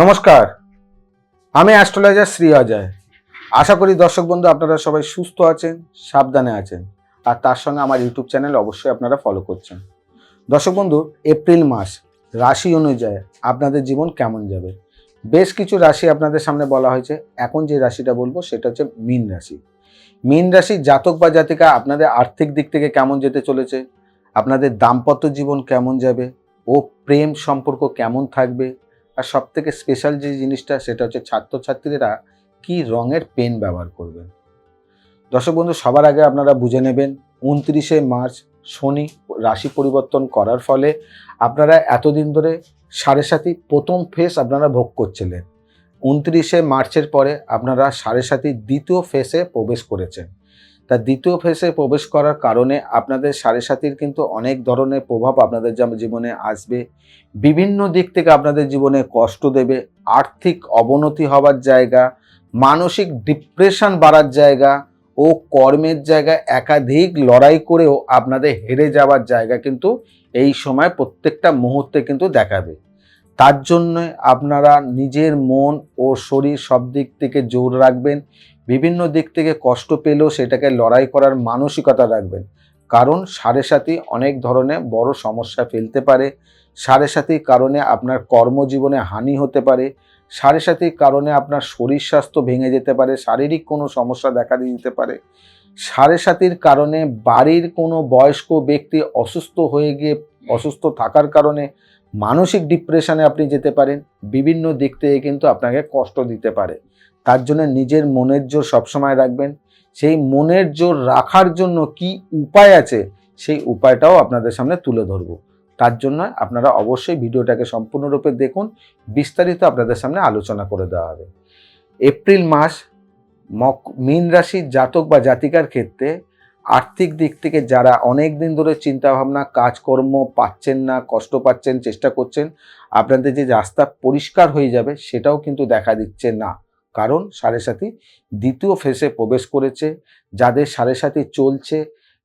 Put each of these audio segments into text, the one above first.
নমস্কার, আমি অ্যাস্ট্রোলজার শ্রী অজয়। আশা করি দর্শক বন্ধু আপনারা সবাই সুস্থ আছেন, সাবধানে আছেন, আর তার সঙ্গে আমার ইউটিউব চ্যানেল অবশ্যই আপনারা ফলো করছেন। দর্শক বন্ধু, এপ্রিল মাস, রাশি অনুযায়ী আপনাদের জীবন কেমন যাবে? বেশ কিছু রাশি আপনাদের সামনে বলা হয়েছে। এখন যে রাশিটা বলব, সেটা হচ্ছে মীন রাশি। মীন রাশি জাতক বা জাতিকা আপনাদের আর্থিক দিক থেকে কেমন যেতে চলেছে? আপনাদের দাম্পত্য জীবন কেমন যাবে? ও প্রেম সম্পর্ক কেমন থাকবে? আর সব থেকে স্পেশাল যে জিনিসটা, সেটা হচ্ছে ছাত্রছাত্রীরা কি রঙের পেন ব্যবহার করবেন। দর্শক বন্ধু, সবার আগে আপনারা বুঝে নেবেন, উনত্রিশে মার্চ শনি রাশি পরিবর্তন করার ফলে আপনারা এতদিন ধরে সাড়ে সাতি প্রথম ফেস আপনারা ভোগ করছিলেন। উনত্রিশে মার্চের পরে আপনারা সাড়ে সাতি দ্বিতীয় ফেসে প্রবেশ করেছেন। তা দ্বিতীয় ফেসে প্রবেশ করার কারণে আপনাদের সাড়ে সাতির কিন্তু অনেক ধরনের প্রভাব আপনাদের জীবনে আসবে। বিভিন্ন দিক থেকে আপনাদের জীবনে কষ্ট দেবে, আর্থিক অবনতি হবার জায়গা, মানসিক ডিপ্রেশন বাড়ার জায়গা ও কর্মের জায়গা একাধিক লড়াই করেও আপনাদের হেরে যাওয়ার জায়গা কিন্তু এই সময় প্রত্যেকটা মুহূর্তে কিন্তু দেখাবে। তার জন্য আপনারা নিজের মন ও শরীর সব দিক থেকে জোর রাখবেন। বিভিন্ন দিক থেকে কষ্ট পেলেও সেটাকে লড়াই করার মানসিকতা রাখবেন। কারণ সাড়ে সাথী অনেক ধরনের বড় সমস্যা ফেলতে পারে। সাড়ে সাথীর কারণে আপনার কর্মজীবনে হানি হতে পারে। সাড়ে সাথীর কারণে আপনার শরীর স্বাস্থ্য ভেঙে যেতে পারে। শারীরিক কোনো সমস্যা দেখা দিতে পারে। সাড়ে সাথীর কারণে বাড়ির কোনো বয়স্ক ব্যক্তি অসুস্থ হয়ে গিয়ে অসুস্থ থাকার কারণে মানসিক ডিপ্রেশনে আপনি যেতে পারেন, বিভিন্ন দিক থেকে কিন্তু আপনাকে কষ্ট দিতে পারে। তার জন্য নিজের মনের জোর সবসময় রাখবেন। সেই মনের জোর রাখার জন্য কি উপায় আছে, সেই উপায়টাও আপনাদের সামনে তুলে ধরবো। তার জন্য আপনারা অবশ্যই ভিডিওটাকে সম্পূর্ণরূপে দেখুন, বিস্তারিত আপনাদের সামনে আলোচনা করে দেওয়া হবে। এপ্রিল মাস, মক, মীন রাশির জাতক বা জাতিকার ক্ষেত্রে আর্থিক দিক থেকে যারা অনেক দিন ধরে চিন্তাভাবনা, কাজকর্ম পাচ্ছেন না, কষ্ট পাচ্ছেন, চেষ্টা করছেন, আপনাদের যে রাস্তা পরিষ্কার হয়ে যাবে সেটাও কিন্তু দেখা দিচ্ছে না। কারণ সাড়ে সাথী দ্বিতীয় ফেসে প্রবেশ করেছে, যাদের সাড়ে সাথী চলছে,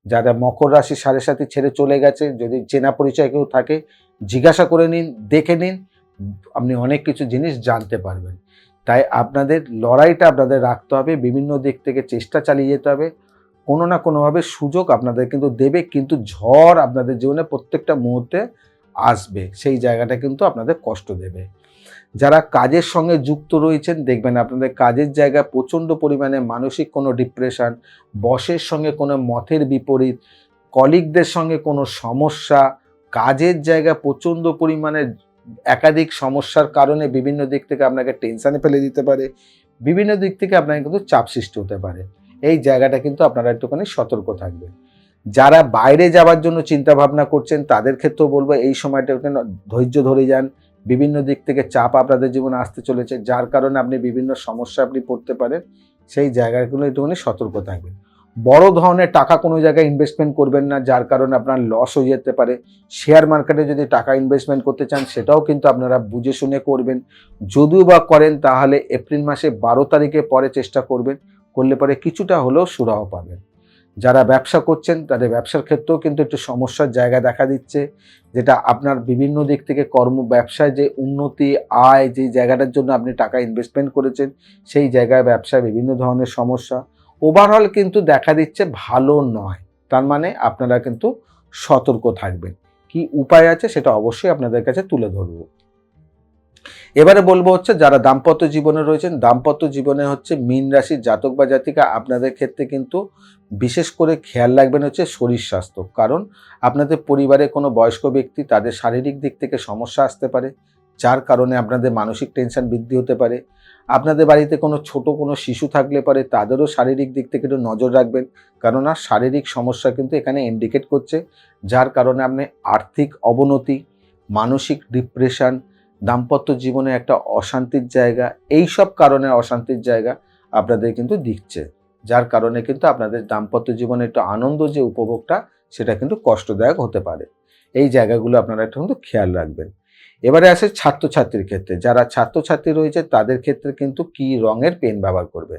যারা মকর রাশি সাড়ে সাথী ছেড়ে চলে গেছে, যদি চেনা পরিচয় কেউ থাকে, জিজ্ঞাসা করে নিন, দেখে নিন, আপনি অনেক কিছু জিনিস জানতে পারবেন। তাই আপনাদের লড়াইটা আপনাদের রাখতে হবে, বিভিন্ন দিক থেকে চেষ্টা চালিয়ে যেতে হবে কোনো না কোনোভাবে সুযোগ আপনাদের কিন্তু দেবে, কিন্তু ঝড় আপনাদের জীবনে প্রত্যেকটা মুহূর্তে আসবে। সেই জায়গাটা কিন্তু আপনাদের কষ্ট দেবে। যারা কাজের সঙ্গে যুক্ত রয়েছেন, দেখবেন আপনাদের কাজের জায়গায় প্রচণ্ড পরিমাণে মানসিক কোনো ডিপ্রেশন বসের সঙ্গে কোনো মতের বিপরীত কলিগদের সঙ্গে কোনো সমস্যা, কাজের জায়গায় প্রচণ্ড পরিমাণে একাধিক সমস্যার কারণে বিভিন্ন দিক থেকে আপনাকে টেনশানে ফেলে দিতে পারে, বিভিন্ন দিক থেকে আপনাকে কিন্তু চাপ সৃষ্টি হতে পারে। এই জায়গাটা কিন্তু আপনারা একটুখানি সতর্ক থাকবেন। যারা বাইরে যাওয়ার জন্য চিন্তা ভাবনা করছেন, তাদের ক্ষেত্রেও বলব এই সময়টা ধৈর্য ধরে যান। বিভিন্ন দিক থেকে চাপ আপনাদের জীবনে আসতে চলেছে, যার কারণে আপনি বিভিন্ন সমস্যা আপনি পড়তে পারেন। সেই জায়গাগুলো একটুখানি সতর্ক থাকবেন। বড় ধরনের টাকা কোনো জায়গায় ইনভেস্টমেন্ট করবেন না, যার কারণে আপনার লস হয়ে যেতে পারে। শেয়ার মার্কেটে যদি টাকা ইনভেস্টমেন্ট করতে চান, সেটাও কিন্তু আপনারা বুঝে শুনে করবেন। যদিও বা করেন, তাহলে এপ্রিল মাসে বারো তারিখে পরে চেষ্টা করবেন। করলে পরে কিছুটা হলেও সুরাহ পাবেন। যারা ব্যবসা করছেন, তাদের ব্যবসার ক্ষেত্রেও কিন্তু একটু সমস্যার জায়গা দেখা দিচ্ছে, যেটা আপনার বিভিন্ন দিক থেকে কর্ম, ব্যবসায় যে উন্নতি, আয় যে জায়গাটার জন্য আপনি টাকা ইনভেস্টমেন্ট করেছেন, সেই জায়গায় ব্যবসায় বিভিন্ন ধরনের সমস্যা। ওভারঅল কিন্তু দেখা দিচ্ছে ভালো নয়। তার মানে আপনারা কিন্তু সতর্ক থাকবেন। কি উপায় আছে সেটা অবশ্যই আপনাদের কাছে তুলে ধরবো। এবারে বলব হচ্ছে যারা দাম্পত্য জীবনে রয়েছেন, দাম্পত্য জীবনে হচ্ছে মীন রাশির জাতক বা জাতিকা, আপনাদের ক্ষেত্রে কিন্তু বিশেষ করে খেয়াল রাখবেন হচ্ছে শরীর স্বাস্থ্য। কারণ আপনাদের পরিবারে কোনো বয়স্ক ব্যক্তি তাদের শারীরিক দিক থেকে সমস্যা আসতে পারে, যার কারণে আপনাদের মানসিক টেনশন বৃদ্ধি হতে পারে। আপনাদের বাড়িতে কোনো ছোট কোনো শিশু থাকলে পারে তাদেরও শারীরিক দিক থেকে একটু নজর রাখবেন। কেননা শারীরিক সমস্যা কিন্তু এখানে ইন্ডিকেট করছে, যার কারণে আপনি আর্থিক অবনতি, মানসিক ডিপ্রেশন দাম্পত্য জীবনে একটা অশান্তির জায়গা এই সব কারণে অশান্তির জায়গা আপনাদের কিন্তু দিচ্ছে। যার কারণে কিন্তু আপনাদের দাম্পত্য জীবনে একটু আনন্দ যে উপভোগটা, সেটা কিন্তু কষ্টদায়ক হতে পারে। এই জায়গাগুলো আপনারা একটু কিন্তু খেয়াল রাখবেন। এবারে আসে ছাত্রছাত্রীর ক্ষেত্রে। যারা ছাত্রছাত্রী রয়েছে, তাদের ক্ষেত্রে কিন্তু কি রঙের পেন ব্যবহার করবে?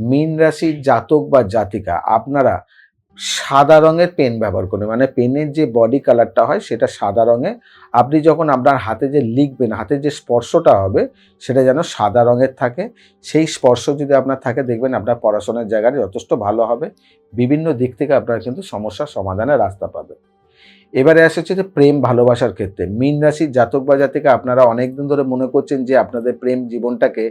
মীন রাশির জাতক বা জাতিকা, আপনারা সাদা রঙের পেন ব্যবহার করবেন মানে পেনের যে বডি কালারটা হয়, সেটা সাদা রঙে। আপনি যখন আপনার হাতে যে লিখবেন, হাতে যে স্পর্শটা হবে, সেটা যেন সাদা রঙের থাকে। সেই স্পর্শ যদি আপনার থাকে, দেখবেন আপনার পড়াশোনার জায়গায় যথেষ্ট ভালো হবে। বিভিন্ন দিক থেকে আপনার কিন্তু সমস্যার সমাধানের রাস্তা পাবেন। এবারে আসে হচ্ছে যে প্রেম ভালোবাসার ক্ষেত্রে। মীন রাশির জাতক বা জাতিকা আপনারা অনেকদিন ধরে মনে করছেন যে আপনাদের প্রেম জীবনটাকে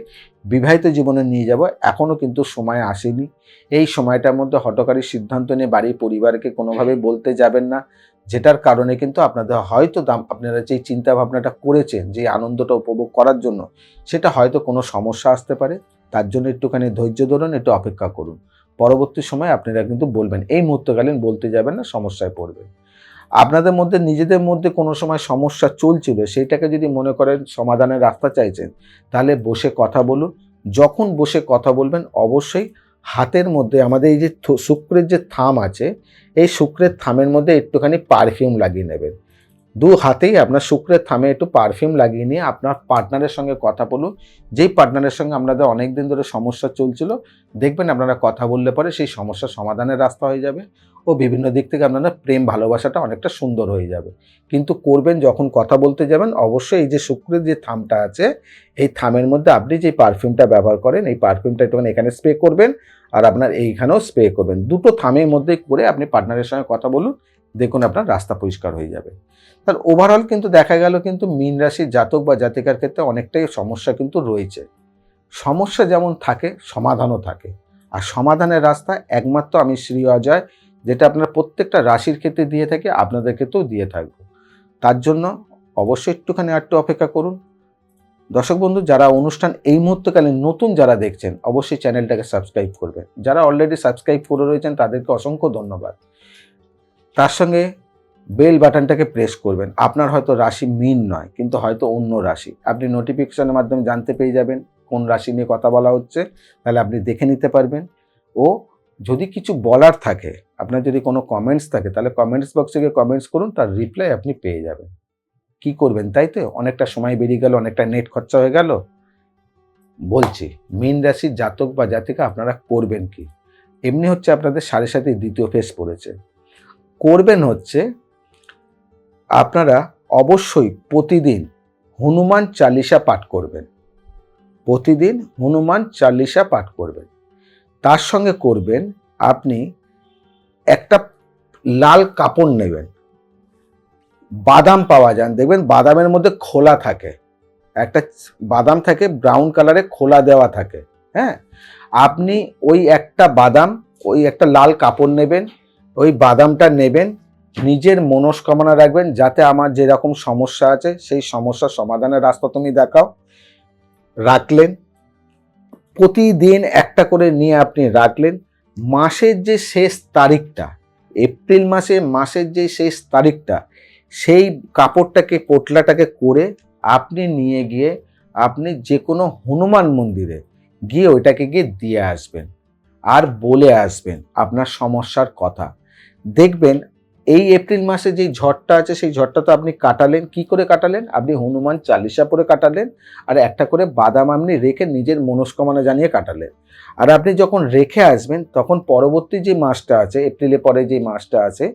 বিবাহিত জীবনে নিয়ে যাব এখনও কিন্তু সময় আসেনি। এই সময়টার মধ্যে হটকারী সিদ্ধান্ত নিয়ে বাড়ির পরিবারকে কোনোভাবে বলতে যাবেন না, যেটার কারণে কিন্তু আপনাদের হয়তো দাম, আপনারা যেই চিন্তা ভাবনাটা করেছেন, যে আনন্দটা উপভোগ করার জন্য, সেটা হয়তো কোনো সমস্যা আসতে পারে। তার জন্য একটুখানি ধৈর্য ধরুন, একটু অপেক্ষা করুন। পরবর্তী সময় আপনারা কিন্তু বলবেন, এই মুহূর্তকালীন বলতে যাবেন না, সমস্যায় পড়বেন। আপনাদের মধ্যে, নিজেদের মধ্যে কোনো সময় সমস্যা চলছিল, সেইটাকে যদি মনে করেন সমাধানের রাস্তা চাইছেন, তাহলে বসে কথা বলুন। যখন বসে কথা বলবেন, অবশ্যই হাতের মধ্যে আমাদের এই যে শুক্রের যে থাম আছে, এই শুক্রের থামের মধ্যে একটুখানি পারফিউম লাগিয়ে নেবেন। দু হাতেই আপনার শুক্রের থামে একটু পারফিউম লাগিয়ে নিয়ে আপনার পার্টনারের সঙ্গে কথা বলুন। যেই পার্টনারের সঙ্গে আপনাদের অনেক দিন ধরে সমস্যা চলছিল, দেখবেন আপনারা কথা বললে পরে সেই সমস্যার সমাধানের রাস্তা হয়ে যাবে। ও বিভিন্ন দিক থেকে আপনারা প্রেম, ভালোবাসাটা অনেকটা সুন্দর হয়ে যাবে। কিন্তু করবেন যখন কথা বলতে যাবেন, অবশ্যই এই যে শুক্রের যে থামটা আছে, এই থামের মধ্যে আপনি যে পারফিউমটা ব্যবহার করেন, এই পারফিউমটা একটুখানি এখানে স্প্রে করবেন আর আপনার এইখানেও স্প্রে করবেন। দুটো থামের মধ্যে করে আপনি পার্টনারের সঙ্গে কথা বলুন, দেখুন আপনার রাস্তা পরিষ্কার হয়ে যাবে। তার ওভারঅল কিন্তু দেখা গেল কিন্তু মীন রাশির জাতক বা জাতিকার ক্ষেত্রে অনেকটাই সমস্যা কিন্তু রয়েছে। সমস্যা যেমন থাকে, সমাধানও থাকে। আর সমাধানের রাস্তা একমাত্র আমি শ্রী অজয় যেটা আপনার প্রত্যেকটা রাশির ক্ষেত্রে দিয়ে থাকে, আপনাদের ক্ষেত্রেও দিয়ে থাকব। তার জন্য অবশ্যই একটুখানি একটু অপেক্ষা করুন। দর্শক বন্ধু, যারা অনুষ্ঠান এই মুহূর্তকালীন নতুন যারা দেখছেন, অবশ্যই চ্যানেলটাকে সাবস্ক্রাইব করবেন। যারা অলরেডি সাবস্ক্রাইব করে রয়েছেন, তাদেরকে অসংখ্য ধন্যবাদ। তার সঙ্গে বেল বাটনটাকে প্রেস করবেন। আপনার হয়তো রাশি মিন নয়, কিন্তু হয়তো অন্য রাশি। আপনি নোটিফিকেশনের মাধ্যমে জানতে পেয়ে যাবেন কোন রাশি নিয়ে কথা বলা হচ্ছে। তাহলে আপনি দেখে নিতে পারবেন। ও যদি কিছু বলার থাকে আপনার যদি কোনো কমেন্টস থাকে, তাহলে কমেন্টস বক্সে গিয়ে কমেন্টস করুন, তার রিপ্লাই আপনি পেয়ে যাবেন। কি করবেন তাই তো? অনেকটা সময় বেরিয়ে গেল, অনেকটা নেট খরচা হয়ে গেল। বলছি, মীন রাশির জাতক বা জাতিকা আপনারা করবেন কি? এমনি হচ্ছে আপনাদের সাড়ে সাথে দ্বিতীয় ফেস পড়েছে। করবেন হচ্ছে, আপনারা অবশ্যই প্রতিদিন হনুমান চালিসা পাঠ করবেন। প্রতিদিন হনুমান চালিসা পাঠ করবেন। তার সঙ্গে করবেন আপনি একটা লাল কাপড় নেবেন। বাদাম পাওয়া যান দেখবেন বাদামের মধ্যে খোলা থাকে। একটা বাদাম থাকে ব্রাউন কালারে খোলা দেওয়া থাকে। হ্যাঁ? আপনি ওই একটা বাদাম, ওই একটা লাল কাপড় নেবেন, ওই বাদামটা নেবেন, নিজের মনস্কামনা রাখবেন যাতে আমার যেরকম সমস্যা আছে, সেই সমস্যার সমাধানের রাস্তা তুমি দেখাও, রাখলেন। প্রতিদিন একটা করে নিয়ে আপনি রাখলেন। মাসের যে শেষ তারিখটা, এপ্রিল মাসে মাসের যে শেষ তারিখটা, সেই কাপড়টাকে, পোটলাটাকে করে আপনি নিয়ে গিয়ে আপনি যে কোনো হনুমান মন্দিরে গিয়ে ওইটাকে গিয়ে দিয়ে আসবেন। আর বলে আসবেন আপনার সমস্যার কথা। দেখবেন এই এপ্রিল মাসে যে ঝড়টা আছে, সেই ঝড়টা তো আপনি কাটালেন। কি করে কাটালেন? আপনি হনুমান চালিশা পরে কাটালেন আর একটা করে বাদাম আপনি রেখে নিজের মনস্কামনা জানিয়ে কাটালেন। আর আপনি যখন রেখে আসবেন, তখন পরবর্তী যে মাসটা আছে এপ্রিলে পরে যে মাসটা আছে,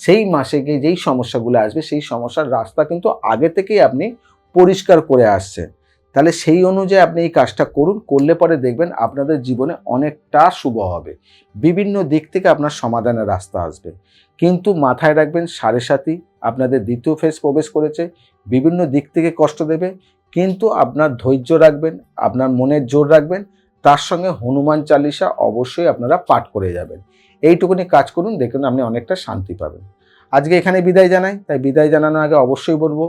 সেই মাসে গিয়ে যেই সমস্যাগুলো আসবে, সেই সমস্যার রাস্তা কিন্তু আগে থেকেই আপনি পরিষ্কার করে আসছেন। তাহলে সেই অনুযায়ী আপনি এই কাজটা করুন, করলে পরে দেখবেন আপনাদের জীবনে অনেকটা শুভ হবে। বিভিন্ন দিক থেকে আপনার সমাধানের রাস্তা আসবে। কিন্তু মাথায় রাখবেন, সাড়ে সাতই আপনাদের দ্বিতীয় ফেজ প্রবেশ করেছে, বিভিন্ন দিক থেকে কষ্ট দেবে, কিন্তু আপনার ধৈর্য রাখবেন, আপনার মনের জোর রাখবেন, তার সঙ্গে হনুমান চালিসা অবশ্যই আপনারা পাঠ করে যাবেন। এইটুকুনি কাজ করুন দেখুন আপনি অনেকটা শান্তি পাবেন। আজকে এখানে বিদায় জানাই, তাই বিদায় জানানোর আগে অবশ্যই বলব,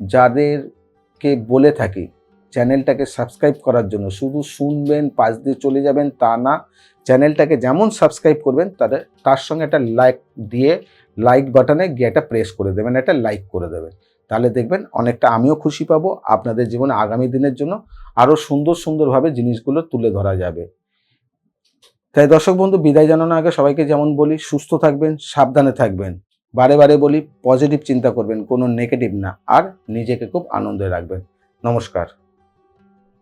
যাদেরকে বলে থাকি চ্যানেলটাকে সাবস্ক্রাইব করার জন্য। শুধু শুনবেন, পাশ দিয়ে চলে যাবেন তা না। চ্যানেলটাকে যেমন সাবস্ক্রাইব করবেন তাদের তার সঙ্গে একটা লাইক দিয়ে লাইক বাটনে গিয়ে একটা প্রেস করে দেবেন, একটা লাইক করে দেবেন। তাহলে দেখবেন অনেকটা আমিও খুশি পাবো, আপনাদের জীবনে আগামী দিনের জন্য আরও সুন্দর সুন্দরভাবে জিনিসগুলো তুলে ধরা যাবে। তাই দর্শক বন্ধু, বিদায় জানানোর আগে সবাইকে যেমন বলি, সুস্থ থাকবেন, সাবধানে থাকবেন। বারে বারে বলি, পজিটিভ চিন্তা করবেন, কোনো নেগেটিভ না। আর নিজেকে খুব আনন্দে রাখবেন। নমস্কার।